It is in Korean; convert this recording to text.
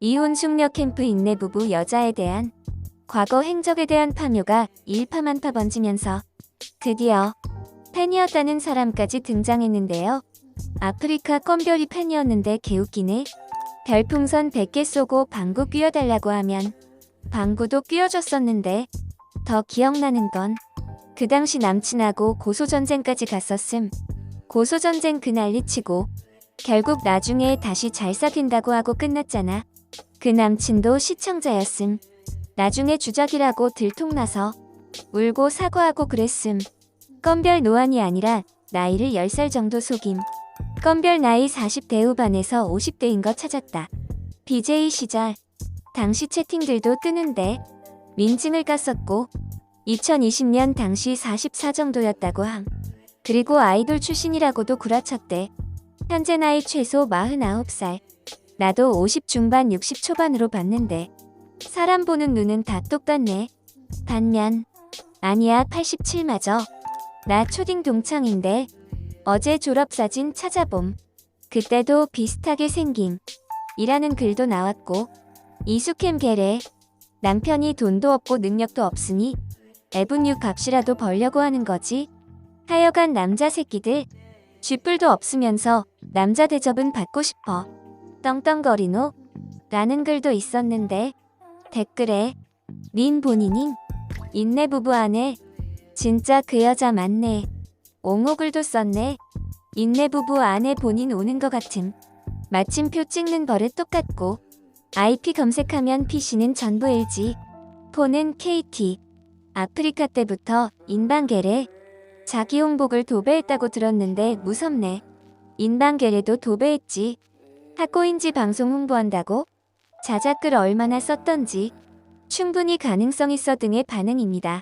이혼 숙녀 캠프 인내 부부 여자에 대한 과거 행적에 대한 파묘가 일파만파 번지면서 드디어 팬이었다는 사람까지 등장했는데요. 아프리카 껌별이 팬이었는데 개웃기네. 별풍선 100개 쏘고 방구 끼워달라고 하면 방구도 끼워줬었는데 더 기억나는 건 그 당시 남친하고 고소전쟁까지 갔었음. 고소전쟁 그 난리치고 결국 나중에 다시 잘 사귄다고 하고 끝났잖아. 그 남친도 시청자였음. 나중에 주작이라고 들통나서 울고 사과하고 그랬음. 껌별 노안이 아니라 나이를 10살 정도 속임. 껌별 나이 40대 후반에서 50대인 거 찾았다. BJ 시절 당시 채팅들도 뜨는데 민증을 깠었고 2020년 당시 44 정도였다고 함. 그리고 아이돌 출신이라고도 구라쳤대. 현재 나이 최소 49살. 나도 50 중반 60 초반으로 봤는데 사람 보는 눈은 다 똑같네. 반면 아니야 87마저. 나 초딩 동창인데 어제 졸업사진 찾아봄. 그때도 비슷하게 생김. 이라는 글도 나왔고 이수캠 개래. 남편이 돈도 없고 능력도 없으니 에브뉴 값이라도 벌려고 하는 거지. 하여간 남자 새끼들 쥐뿔도 없으면서 남자 대접은 받고 싶어. 떵떵거리노? 라는 글도 있었는데 댓글에 닌 본인인 인내 부부 안에 진짜 그 여자 맞네. 옹호글도 썼네. 인내 부부 안에 본인 오는 것 같음. 마침표 찍는 버릇 똑같고 IP 검색하면 PC는 전부 LG, 폰은 KT. 아프리카 때부터 인방계래 자기 홍복을 도배했다고 들었는데 무섭네. 인방계래도 도배했지. 학고인지 방송 홍보한다고? 자작글 얼마나 썼던지 충분히 가능성 있어 등의 반응입니다.